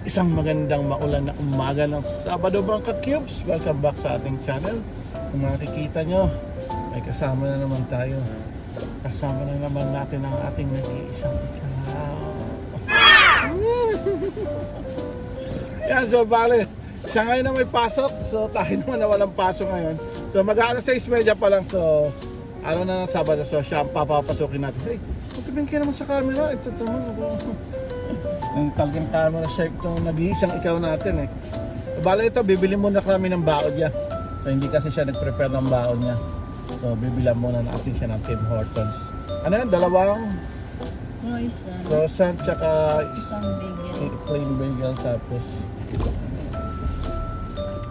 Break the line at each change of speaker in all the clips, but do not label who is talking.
Isang magandang maulan na umaga ng Sabado mga ka-cubes. Welcome back sa ating channel. Kung makikita nyo, may kasama na naman tayo. Kasama na naman natin ang ating nag-iisang ikaw. Yan, so bale, siya ngayon na may pasok. So tayo naman na walang pasok ngayon. So mag-aalas 6.30 pa lang. So araw na ng Sabado. So siya ang papapasukin natin. Hey, magtabing ka naman sa camera. Ito naman. Ang talagang camera sharp itong nag-iisang ikaw natin eh. Bala ito, bibili muna kami ng baon niya. So hindi kasi siya nag-prepare ng baon niya. So bibilan muna natin siya ng Tim Hortons. Ano yan? Dalawang
Croissant.
croissant tsaka
Isang bagel.
plain bagel tapos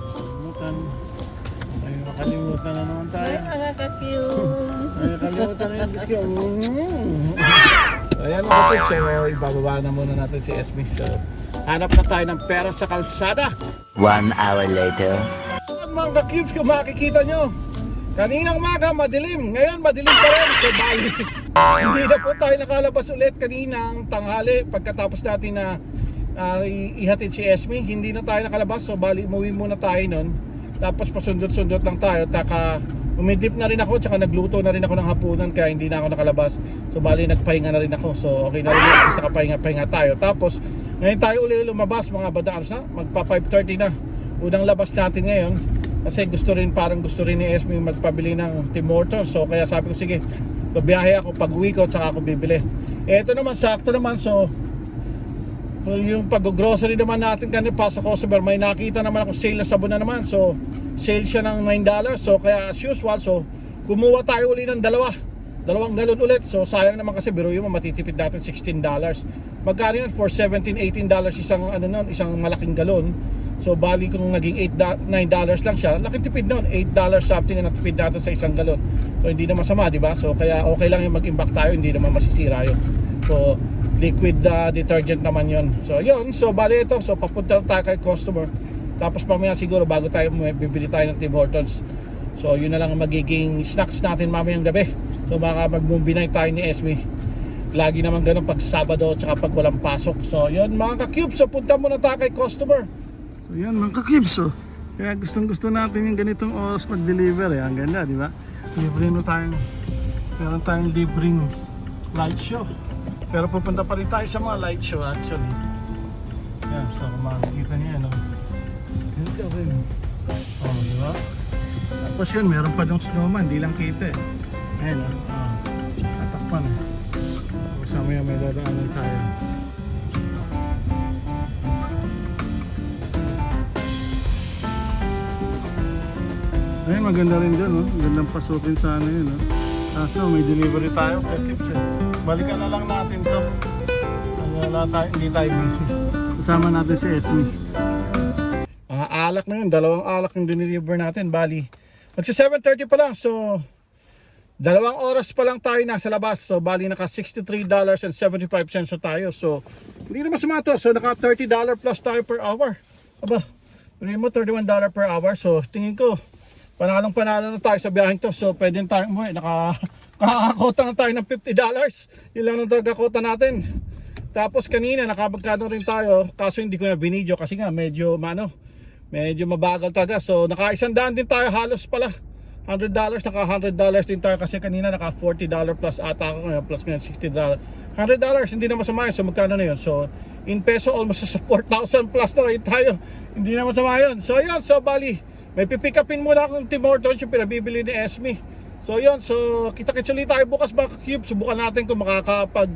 kalimutan. Ay, makalimutan na naman tayo.
Ay, mga ka-cubes.
Ay, nakalimutan na yung biscuit. Ayan mga tips, so ibababa na muna natin si Esme. So, hanap na tayo ng pera sa kalsada.
One hour later.
Ayan mga ka-cubes, kung makikita nyo. Kaninang maga, madilim. Ngayon, madilim pa rin. So, bali, hindi na po tayo nakalabas ulit kaninang tanghali pagkatapos natin na i- ihatid si Esme. Hindi na tayo nakalabas. So, bali, umuwi muna tayo nun. Tapos, pasundot-sundot lang tayo. Taka, umidip na rin ako. Tsaka nagluto na rin ako ng hapunan. Kaya hindi na ako nakalabas. So, bali, nagpahinga na rin ako. So, okay na rin. Tapos, nakapahinga-pahinga tayo. Tapos, ngayon tayo uli lumabas mga badaan na. Magpa 5.30 na. Unang labas natin ngayon. Kasi gusto rin, parang gusto rin ni Esme magpabili ng Tim Hortons. So, kaya sabi ko, sige, babiyahe ako pag uwi ko, tsaka ako bibili. Ito naman, sakto naman. So, yung pag-grocery naman natin kanina pa sa customer, may nakita naman ako sale na sabon na naman. So, sale siya ng $9. So, kaya as usual, so, kumuha tayo uli ng dalawa. Dalawang galon ulit. So, sayang naman kasi biro mo matitipid natin $16. Magkano yun? For $17, $18 isang, ano nun, isang malaking galon. So, bali kung naging $8, $9 lang siya, laking tipid nun. $8 something ang natipid natin sa isang galon. So, hindi na masama, di ba? So, kaya okay lang yung mag-imbak tayo, hindi naman masisira yun. So, liquid uh, detergent naman yon. So, yun. So, bali ito. So, papunta tayo kay customer. Tapos mamaya siguro bago tayo bibili tayo ng Tim Hortons. So, yun na lang ang magiging snacks natin mamayang gabi. So, baka mag-movie tayo ni Esme. Lagi naman ganun pag Sabado tsaka pag walang pasok. So, yun mga ka-cubes. So, punta muna tayo kay customer. So, yan mga ka-cubes. So, kaya gustong gusto natin yung ganitong oras mag-deliver. Eh. Ang ganda, di ba? Libre no tayong, meron tayong libreng light show. Pero pupunta pa rin tayo sa mga light show actually. Yan, so makikita niyo yan, no? Ganda rin. Oh, di ba? Tapos yun, meron pa dong snowman, di lang kita eh. Ayan, oh. oh. Tatakpan eh. Tapos mamaya may dadaanan tayo. Ayun, maganda rin dyan, oh. Gandang pasukin sana yun, oh. Kaso, may delivery tayo. Kekips, eh. Balikan na lang natin to. Wala tayo, hindi tayo busy. Kasama natin si Esme. Mga alak na yun, dalawang alak yung dineliver natin. Bali, magsa 7.30 pa lang. So, dalawang oras pa lang tayo nasa labas. So, bali naka $63.75 na tayo. So, hindi na masama to. So, naka $30 plus tayo per hour. Aba, mo $31 per hour. So, tingin ko, panalong panalo na tayo sa biyaheng to. So, pwede tayo umuwi. Naka, nakakakota na tayo ng $50. Yun lang ang tagakota natin. Tapos kanina, nakabagkano rin tayo. Kaso hindi ko na binidyo kasi nga medyo, mano, medyo mabagal talaga. So, naka isang daan din tayo halos pala. $100, naka $100 din tayo kasi kanina naka $40 plus ata ako ngayon plus ngayon $60. $100, hindi na masama yun. So magkano na yun? So in peso almost sa 4,000 plus na rin tayo. Hindi na masama yun. So yun, so bali, may pipick upin muna akong Tim Hortons yung pinabibili ni Esme. So yun, so kita-kits ulit tayo bukas mga cube. Subukan natin kung makakapag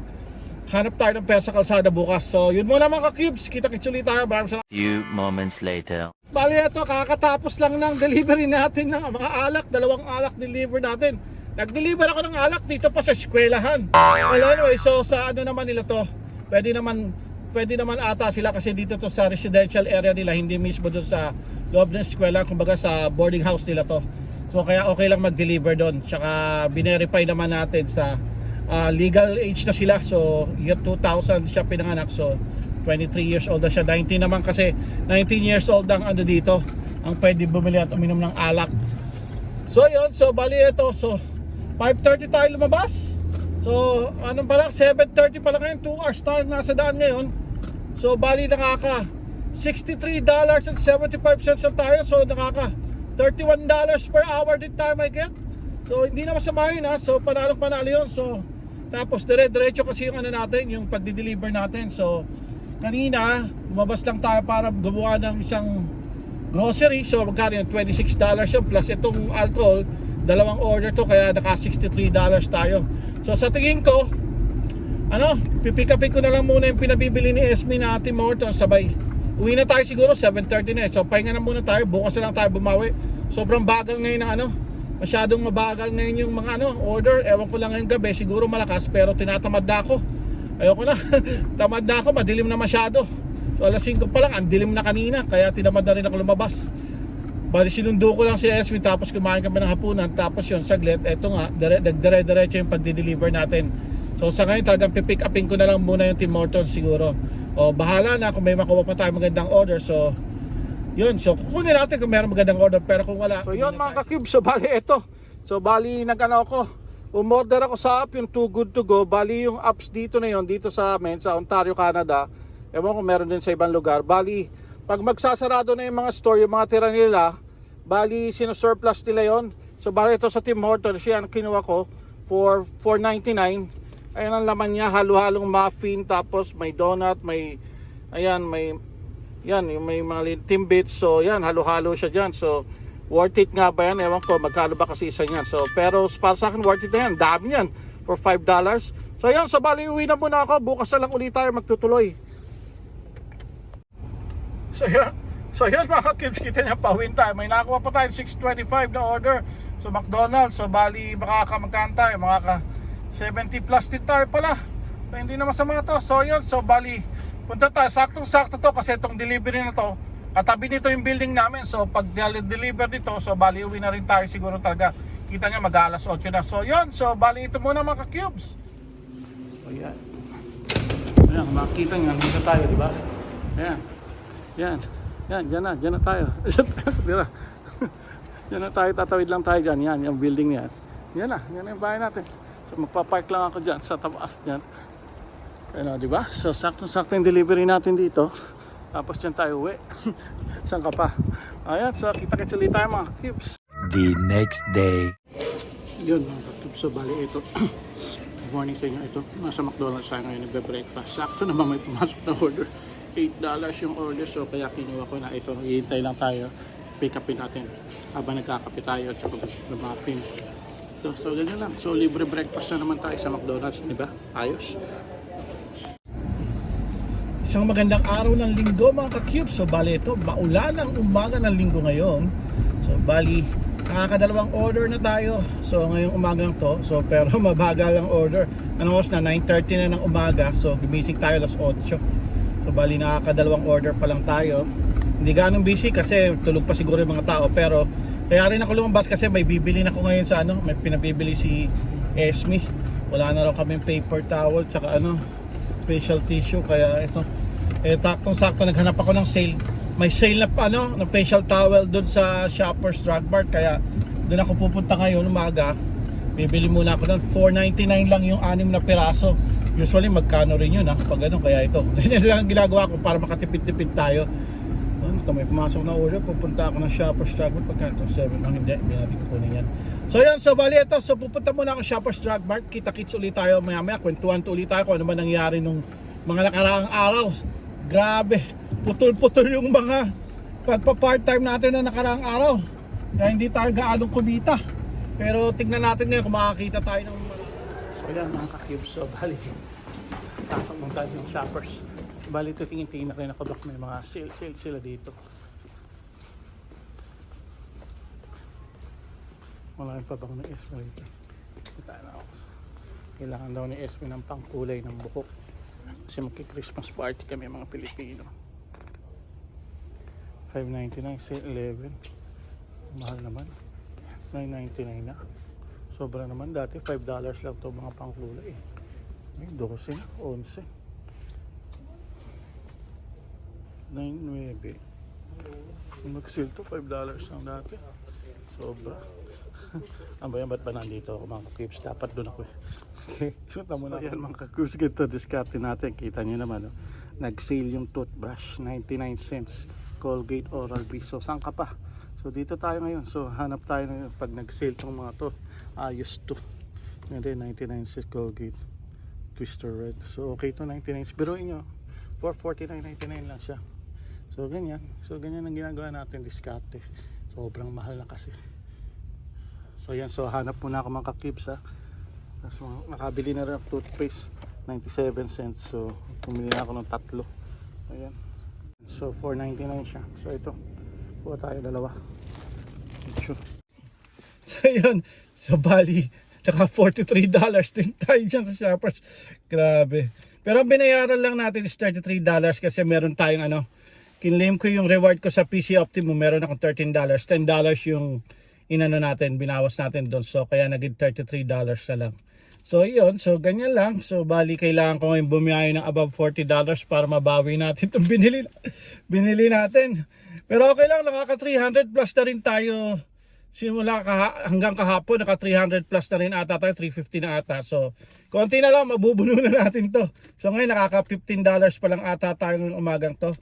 hanap tayo ng pesa sa kalsada bukas. So yun muna mga cubes, kita-kits ulit tayo. Maraming salamat.
Few moments later.
Bali ito, kakatapos lang ng delivery natin ng mga alak, dalawang alak deliver natin. Nag-deliver ako ng alak dito pa sa eskwelahan. Well, anyway, so sa ano naman nila to, pwede naman pwede naman ata sila kasi dito to sa residential area nila, hindi mismo doon sa loob ng eskwela, kumbaga sa boarding house nila to. So kaya okay lang mag-deliver doon. Tsaka binerify naman natin sa ah, legal age na sila. So year 2000 siya pinanganak. So 23 years old na siya. 19 naman kasi 19 years old ang ano dito. Ang pwede bumili at uminom ng alak. So yun, so bali ito. So 5.30 tayo lumabas. So anong pa lang, 7.30 pa lang ngayon. 2 hours tayo nasa daan ngayon. So bali nakaka $63.75 lang tayo. So nakaka $31 per hour din tayo may get. So hindi na masama yun ha. So panalo panalo yun. So tapos dire-diretso kasi yung ano natin, yung pagdi-deliver natin. So kanina, lumabas lang tayo para gumawa ng isang grocery. So magkano yun? $26 yun plus itong alcohol. Dalawang order to kaya naka $63 tayo. So sa tingin ko, ano, pipikapin ko na lang muna yung pinabibili ni Esme na Ate Morton sabay. Uwi na tayo siguro 7.30 na eh. So pahinga na muna tayo, bukas na lang tayo bumawi. Sobrang bagal ngayon ng ano, masyadong mabagal ngayon yung mga ano, order. Ewan ko lang ngayong gabi, siguro malakas pero tinatamad na ako. Ayoko na, tamad na ako, madilim na masyado. So alas 5 pa lang, ang dilim na kanina, kaya tinamad na rin ako lumabas. Bali sinundo ko lang si Esme tapos kumain kami ng hapunan tapos yun saglit eto nga dire dire diretso yung pagdi-deliver natin. So sa ngayon talagang pipick upin ko na lang muna yung Tim Hortons siguro. O bahala na kung may makuha pa tayo magandang order. So yun, so kukunin natin kung meron magandang order pero kung wala. So yun mga ka-cube, so bali ito. So bali nagano ako. Umorder ako sa app yung Too Good To Go. Bali yung apps dito na yon dito sa amin sa Ontario, Canada. Ewan ko meron din sa ibang lugar. Bali pag magsasarado na yung mga store, yung mga tira nila, bali sino-surplus nila yon. So bali ito sa Tim Hortons, yan kinuha ko for 4.99. Ayan ang laman niya, halo-halong muffin, tapos may donut, may ayan, may yan, yung may mga timbits. So yan, halo-halo siya diyan. So worth it nga ba yan? Ewan ko, magkano ba kasi isa niyan. So pero para sa akin worth it na yan. Dami yan for 5 dollars. So yan, so bali uwi na muna ako. Bukas na lang ulit tayo magtutuloy. So yan, so yan mga kids, kita niya pawin tayo. May nakuha pa tayo 625 na order sa McDonald's. So bali makakakamagkaan tayo, makaka 70 plus din tayo pala. So, hindi na masama to. So yun, so bali punta tayo. Saktong sakto to kasi itong delivery na to. Katabi nito yung building namin. So pag deliver dito, so bali uwi na rin tayo siguro talaga. Kita niya mag alas 8 na. So yun, so bali ito muna mga cubes. So yan. Ayan, makikita niyo, nandito tayo, di ba? Ayan. Yan. Yan, dyan na, dyan na tayo. di ba? Yan na tayo, tatawid lang tayo dyan. Yan, yung building yan. Yan na, yan na yung bahay natin. So magpapark lang ako dyan sa taas dyan. Ano, di ba? So saktong-sakto yung delivery natin dito. Tapos dyan tayo uwi. Saan ka pa? Ayan, so kita-kits ulit tayo mga cubes.
The next day.
Yun mga katub sa bali ito. Good morning sa inyo ito. Nasa McDonald's tayo ngayon nagbe-breakfast. Sakto naman may pumasok na order. $8 yung order so kaya kinuha ko na ito. Hihintay lang tayo. Pick upin natin habang nagkakape tayo at saka ng muffin. So, so ganyan lang. So libre breakfast na naman tayo sa McDonald's. Di ba? Ayos. Isang magandang araw ng linggo mga ka-cube. So bali ito, maulan ang umaga ng linggo ngayon. So bali, nakakadalawang order na tayo. So ngayong umagang to, so pero mabagal ang order. Ano oras na? 9.30 na ng umaga. So gumising tayo alas 8. So bali nakakadalawang order pa lang tayo. Hindi ganong busy kasi tulog pa siguro yung mga tao. Pero kaya rin ako lumabas kasi may bibili na ako ngayon sa ano. May pinabibili si Esme. Wala na raw kaming paper towel tsaka ano facial tissue. Kaya ito eh taktong sakto naghanap ako ng sale. May sale na ano ng facial towel doon sa Shoppers Drug Mart. Kaya doon ako pupunta ngayon umaga. Bibili muna ako ng 4.99 lang yung anim na piraso. Usually magkano rin yun ha? Pag ano kaya ito. Ganyan lang ang ginagawa ko para makatipid-tipid tayo ito may pumasok na order pupunta ako ng Shoppers Drug Mart pagka ito 7 ang hindi hindi natin kukunin yan So yan, so bali ito, so pupunta muna ako Shoppers Drug Mart, kita-kits ulit tayo maya maya, kwentuhan to ulit tayo kung ano ba nangyari nung mga nakaraang araw. Grabe, putol-putol yung mga pagpa-part-time natin na nakaraang araw. Kaya hindi tayo gaanong kumita. Pero tignan natin ngayon kung makakita tayo ng. So yan mga ka-cubes, so bali, pasok mong tayo ng Shoppers. Bali ito tingin-tingin na ako baka may mga sale-sale sila dito. Wala rin pa bang ng Esme rito. Kita na ako. Kailangan daw ni Esme ng pangkulay ng buhok. Kasi magki-Christmas party kami mga Pilipino. 5.99 sa 11. Mahal naman. 9.99 na. Sobra naman. Dati 5 dollars lang to mga pangkulay. Ay, 12 na. 11. 9.9. Mag-sale to 5 dollars lang dati. Sobra. Ano ba yan? Ba't ba nandito ako mga kips? Dapat doon ako eh. Okay, kita mo na yan mga kakus. Ito, discarte natin. Kita nyo naman, oh. nag-sale yung toothbrush, 99 cents. Colgate Oral-B. So, saan ka pa? So, dito tayo ngayon. So, hanap tayo ngayon. Pag nag-sale tong mga to, ayos to. Hindi, 99 cents Colgate. Twister Red. So, okay to 99 cents. Biruin nyo, for 49.99 lang siya. So, ganyan. So, ganyan ang ginagawa natin, discarte. Sobrang mahal na kasi. So, yan. So, hanap muna ako mga kakibs, ha. Tapos nakabili na rin ako toothpaste. 97 cents. So pumili na ako ng tatlo. Ayan. So 4.99 siya. So ito. Kuha tayo dalawa. Ito so yun so bali tsaka 43 dollars din tayo dyan sa shoppers. Grabe. Pero ang binayaran lang natin is 33 dollars kasi meron tayong ano kinlaim ko yung reward ko sa PC Optimum meron akong 13 dollars 10 dollars yung inano natin binawas natin doon so kaya naging 33 dollars na lang So yun, so ganyan lang. So bali kailangan ko ngayon bumiyahe ng above 40 dollars para mabawi natin itong binili, binili natin. Pero okay lang, nakaka 300 plus na rin tayo. Simula kaha, hanggang kahapon, naka 300 plus na rin ata tayo, 350 na ata. So konti na lang, mabubuno na natin to. So ngayon nakaka 15 dollars pa lang ata tayo ng umagang to.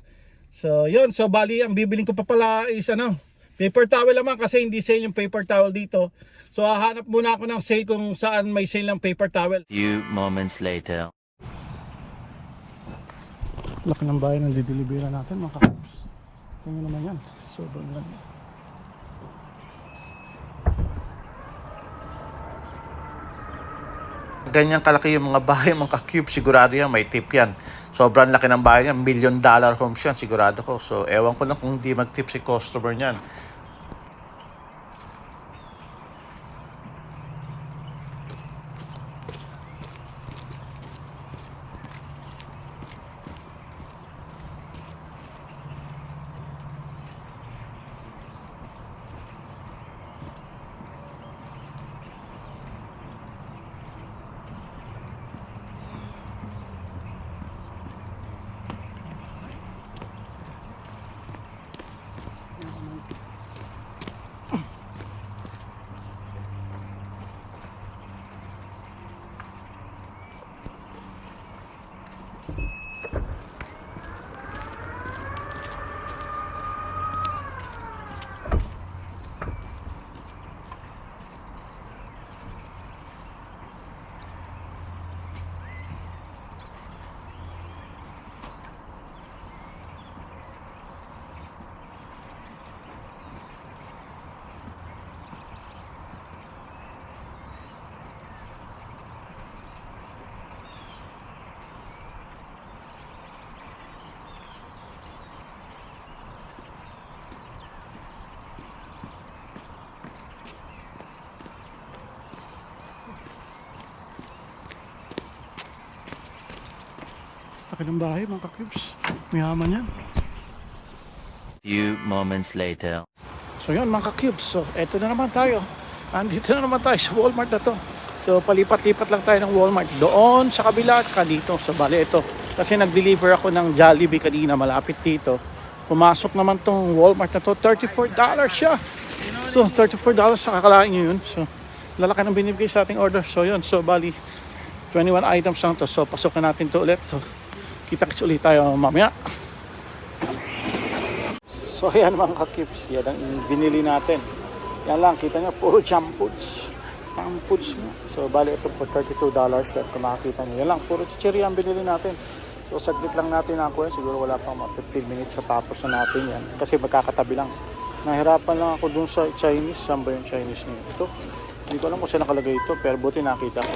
So yun, so bali ang bibiling ko pa pala is ano, paper towel naman kasi hindi sale yung paper towel dito. So hahanap muna ako ng sale kung saan may sale ng paper towel.
Few moments later.
Laki ng bahay ng didelivery natin mga kakabs. Tingnan naman yan. Sobrang laki. Ganyan kalaki yung mga bahay mga ka-cube, sigurado yan, may tip yan. Sobrang laki ng bahay yan, million dollar homes yan, sigurado ko. So, ewan ko lang kung hindi mag-tip si customer niyan. Laki ng bahay mga ka-cubes. Mayaman yan.
Few moments later.
So yun mga ka-cubes, so eto na naman tayo. Andito na naman tayo sa Walmart na to. So palipat-lipat lang tayo ng Walmart. Doon sa kabila at dito. So bali ito. Kasi nag-deliver ako ng Jollibee kanina malapit dito. Pumasok naman tong Walmart na to. $34 siya. So $34 sa kakalain nyo yun. So lalaki ng binibigay sa ating order. So yun. So bali 21 items lang to. So pasok na natin to ulit. So kita-kits ulit tayo mamaya. So ayan mga kakips, yan ang binili natin. Yan lang, kita nyo, puro jam foods. Jam nga. So bali ito for $32 at kung makikita nyo. Yan lang, puro chichiri ang binili natin. So saglit lang natin ako yan. Siguro wala pang mga 15 minutes sa tapos na natin yan. Kasi magkakatabi lang. Nahirapan lang ako dun sa Chinese. Saan ba yung Chinese nito? Ito. Hindi ko alam kung saan nakalagay ito. Pero buti nakita ko.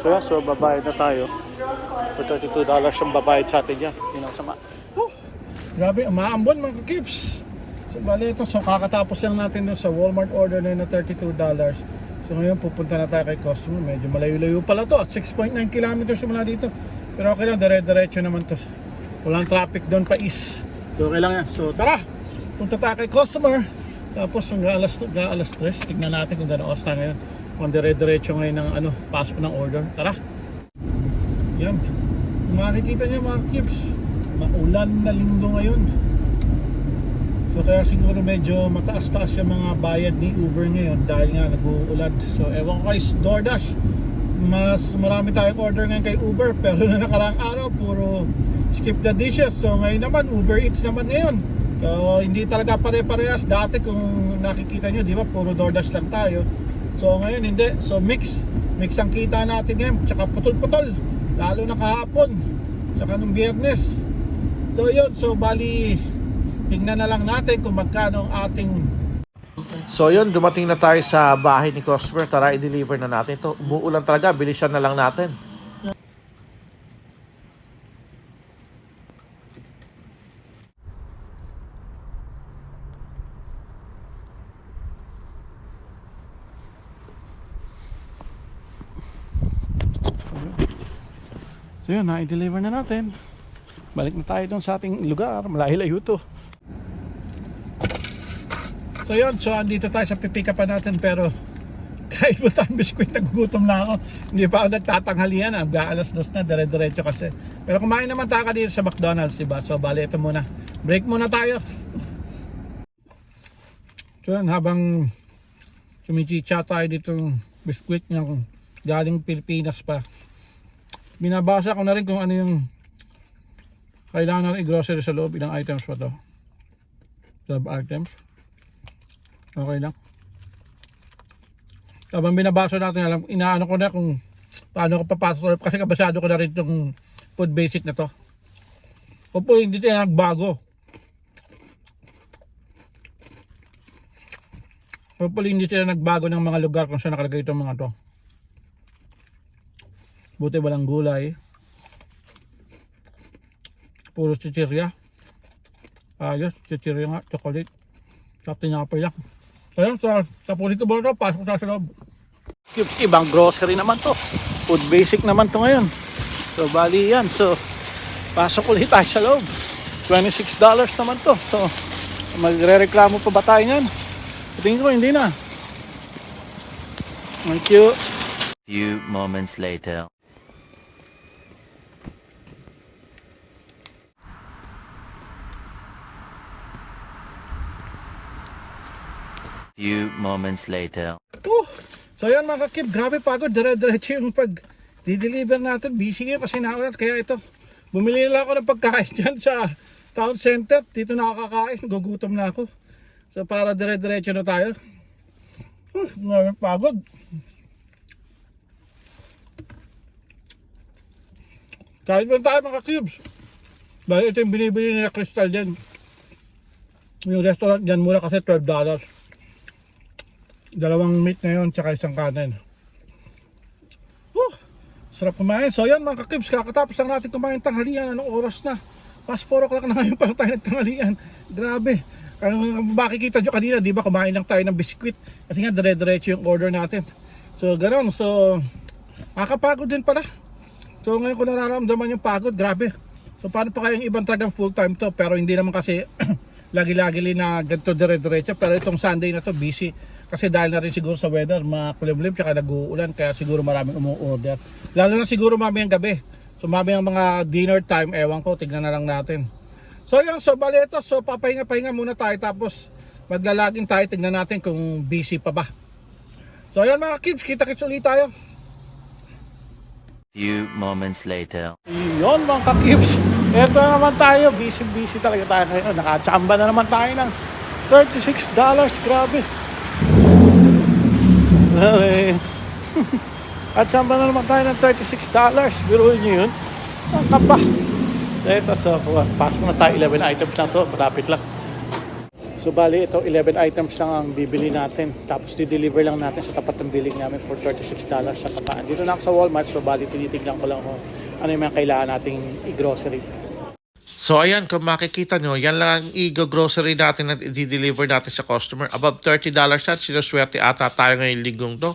So yan, so babayad na tayo. For $32 ang babayad sa atin yan. Na sama. Grabe, umaambon mga kips. So, bali ito, so kakatapos lang natin dun sa Walmart order na yun na $32. So ngayon pupunta na tayo kay customer. Medyo malayo-layo pala to at 6.9 kilometers mula dito. Pero okay lang, dire-diretso naman to. Walang traffic doon pa is. So okay lang yan. So tara, punta tayo kay customer. Tapos hanggang alas, alas 3, tignan natin kung gano'n oras tayo ngayon. Kung dire-diretso ngayon ng ano, pasok ng order. Tara! Yan. Kung makikita niyo mga kips, maulan na linggo ngayon. So kaya siguro medyo mataas-taas yung mga bayad ni Uber ngayon dahil nga nag-uulan. So ewan ko kay DoorDash. Mas marami tayong order ngayon kay Uber pero na nakaraang araw puro skip the dishes. So ngayon naman Uber Eats naman ngayon. So hindi talaga pare-parehas. Dati kung nakikita nyo di ba puro DoorDash lang tayo. So ngayon hindi. So mix. Mix ang kita natin ngayon tsaka putol-putol lalo na kahapon tsaka nung biyernes so yun so bali tingnan na lang natin kung magkano ang ating So yun, dumating na tayo sa bahay ni customer. Tara, i-deliver na natin ito. Umuulan talaga, bilisan na lang natin. So yun, na-deliver na natin. Balik na tayo dun sa ating lugar. Malayo-layo to. So yun, so andito tayo sa pipika pa natin pero kahit mo tayong biskwit, nagugutom na ako. Hindi pa ako nagtatanghalian, ah. alas dos na, dire-diretso kasi. Pero kumain naman tayo dito sa McDonald's, diba? So bali, ito muna. Break muna tayo. So yun, habang sumichicha tayo dito biskwit niya galing Pilipinas pa. Binabasa ko na rin kung ano yung kailangan natin i-grocery sa loob. Ilang items pa to? 12 items. Okay lang. Habang binabasa natin, alam, inaano ko na kung paano ko papasok sa loob. Kasi kabasado ko na rin itong food basic na to. Hopefully hindi tayo nagbago. Hopefully hindi sila nagbago ng mga lugar kung saan nakalagay itong mga to. Buti walang gulay. Puro chichirya. Ayos, chichirya nga, chocolate. Kapte nga pa lang. Ayun, sa, sa pulito ba ito, pasok sa loob. Ibang grocery naman to. Food basic naman to ngayon. So, bali yan. So, pasok ulit tayo sa loob. $26 naman to. So, magre-reklamo pa ba tayo yan? Tingin ko, hindi na. Thank you.
Few moments later. Few moments later.
Oh, so yan mga kakib, grabe pagod, dire-diretso yung pag di-deliver natin. Busy ngayon kasi naulat, kaya ito. Bumili na lang ako ng pagkain dyan sa town center. Dito na ako kakain, gugutom na ako. So para dire-diretso na tayo. Uh, grabe pagod. Kahit ba tayo mga cubes. Dahil ito yung binibili nila Crystal dyan. Yung restaurant dyan mura kasi $12 dalawang meat na yun tsaka isang kanin. Oh, sarap kumain. So yan mga kakibs kakatapos lang natin kumain tanghalian. Anong oras na? Past 4 o'clock na ngayon pa lang tayo nagtanghalian. Grabe. Makikita nyo kanina di ba kumain lang tayo ng biskwit? Kasi nga dire-diretso yung order natin. So ganoon so nakakapagod din pala. So ngayon ko nararamdaman yung pagod. Grabe. So paano pa kayang ibang tagang full time to? Pero hindi naman kasi lagi-lagi na ganito dire-diretso. Pero itong Sunday na to busy kasi dahil na rin siguro sa weather, makulimlim tsaka nag-uulan kaya siguro maraming umu-order. Lalo na siguro mamayang gabi. So mamayang mga dinner time, ewan ko, tignan na lang natin. So yun, so bali ito, so papahinga-pahinga muna tayo tapos maglalagin tayo, tignan natin kung busy pa ba. So ayan mga kids, kita-kits ulit tayo.
Few moments later.
Yun mga kakibs. Ito na naman tayo. Busy-busy talaga tayo ngayon. Nakachamba na naman tayo ng $36. Grabe. At samba na naman tayo ng $36. Biruin nyo yun. Ang kapa. Ito, so, pasok na tayo. 11 items na to. Malapit lang. So, bali, ito 11 items lang ang bibili natin. Tapos, di-deliver lang natin sa tapat ng billing namin for $36 sa kapaan. Dito na ako sa Walmart. So, bali, tinitignan ko lang kung ano yung mga kailangan nating i-grocery. So ayan, kung makikita nyo, yan lang ang i-grocery natin at i-deliver natin sa customer. Above $30 at sinuswerte ata tayo ngayong linggong to.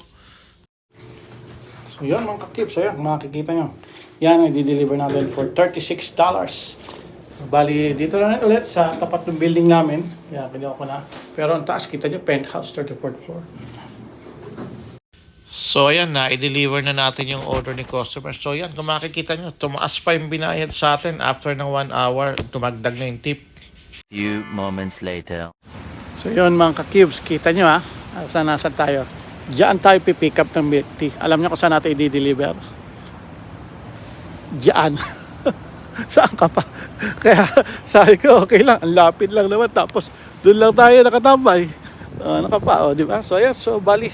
So yan mga kakips, ayan, makikita nyo. Yan ang i-deliver natin for $36. Bali, dito na rin ulit sa tapat ng building namin. Yan, kinuha ko na. Pero ang taas, kita nyo, penthouse, 34th floor. So ayan na, i-deliver na natin yung order ni customer. So ayan, kung makikita nyo, tumaas pa yung binayad sa atin after ng 1 hour, tumagdag na yung tip.
Few moments later.
So yun mga ka-cubes, kita nyo ha, saan nasa tayo. Diyan tayo pipick up ng milk tea. Alam niyo kung saan natin i-deliver? Diyan. saan ka pa? Kaya sabi ko, okay lang, ang lapit lang naman. Tapos doon lang tayo nakatambay. Uh, nakapa, oh, di ba? So, yes, so bali,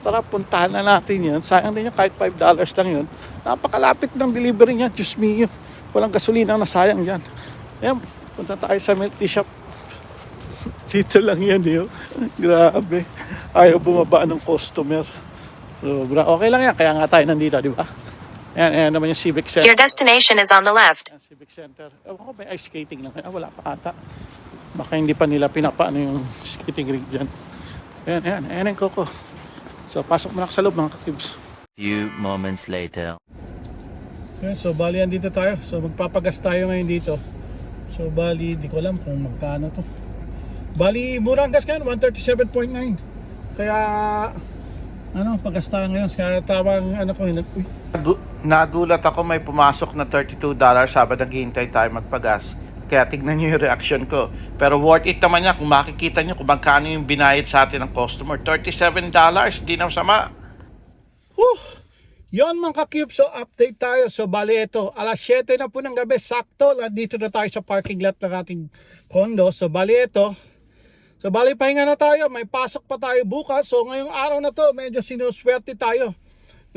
tara puntahan na natin yun. Sayang din yun, kahit $5 lang yun. Napakalapit ng delivery niya, Diyos mio. Walang gasolina na sayang yan. Ayan, punta tayo sa milk tea shop. Dito lang yan, yun. Grabe. Ayaw bumaba ng customer. Sobra. Okay lang yan, kaya nga tayo nandito, di ba? Ayan, ayan naman yung Civic Center.
Your destination is on the left.
Ayan, Civic Center. Ewan ko, may ice skating lang. Ah, wala pa ata. Baka hindi pa nila pinapaano yung skating rink dyan. Ayan, ayan. Ayan ang koko. So, pasok mo na sa loob mga kakibs.
Few moments later.
Ayan, so, bali yan dito tayo. So, magpapagas tayo ngayon dito. So, bali, di ko alam kung magkano to. Bali, mura ang gas ngayon, 137.9. Kaya, ano, pagas tayo ngayon. Kaya tamang, ano ko, hinag... Uy. Nagulat ako may pumasok na $32 sabi naghihintay tayo magpagas. Kaya tignan nyo yung reaction ko. Pero worth it naman niya kung makikita nyo kung magkano yung binayad sa atin ng customer. $37, di na masama. Whew! Yon mga ka-cube, so update tayo. So bali ito, alas 7 na po ng gabi, sakto, nandito na tayo sa parking lot ng ating condo. So bali ito, so bali pahinga na tayo, may pasok pa tayo bukas. So ngayong araw na to, medyo sinuswerte tayo.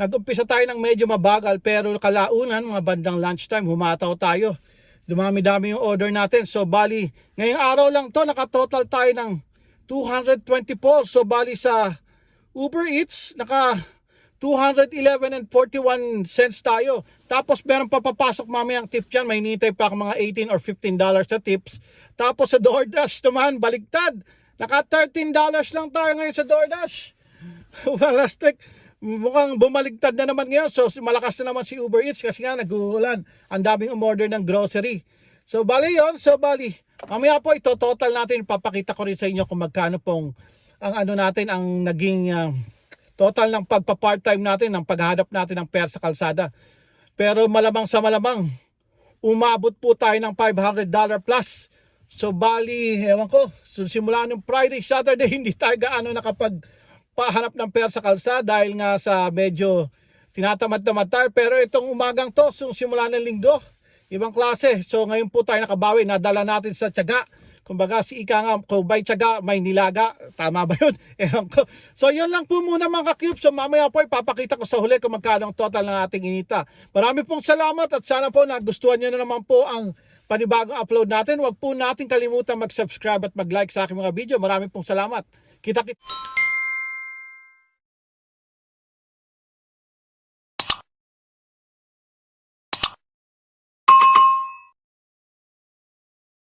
Nag-umpisa tayo ng medyo mabagal, pero kalaunan, mga bandang lunchtime, humataw tayo. Dumami-dami yung order natin. So bali, ngayong araw lang to, nakatotal tayo ng 224. So bali sa Uber Eats, naka 211 and 41 cents tayo. Tapos meron pa papasok mamayang tip dyan. May hinihintay pa ako mga 18 or 15 dollars sa tips. Tapos sa DoorDash naman, baligtad. Naka 13 dollars lang tayo ngayon sa DoorDash. Walastek. Mukhang bumaligtad na naman ngayon. So malakas na naman si Uber Eats kasi nga nag-uulan. Ang daming umorder ng grocery. So bali yon So bali. Mamaya po ito total natin. Papakita ko rin sa inyo kung magkano pong ang ano natin ang naging ah, total ng pagpa-part-time natin, ng paghahanap natin ng pera sa kalsada. Pero malamang sa malamang, umabot po tayo ng $500 plus. So bali, ewan ko, so, simula nung Friday, Saturday, hindi tayo gaano nakapag pahanap ng pera sa kalsada dahil nga sa medyo tinatamad-tamad tayo. Pero itong umagang to, so simula ng linggo, ibang klase. So ngayon po tayo nakabawi, nadala natin sa tiyaga. Kumbaga si Ika nga, kung may tiyaga, may nilaga. Tama ba yun? Ewan ko. So yun lang po muna mga cube. So mamaya po ipapakita ko sa huli kung magkano ang total ng ating inita. Marami pong salamat at sana po nagustuhan nyo na naman po ang panibagong upload natin. Huwag po natin kalimutan mag-subscribe at mag-like sa aking mga video. Marami pong salamat. Kita-kita.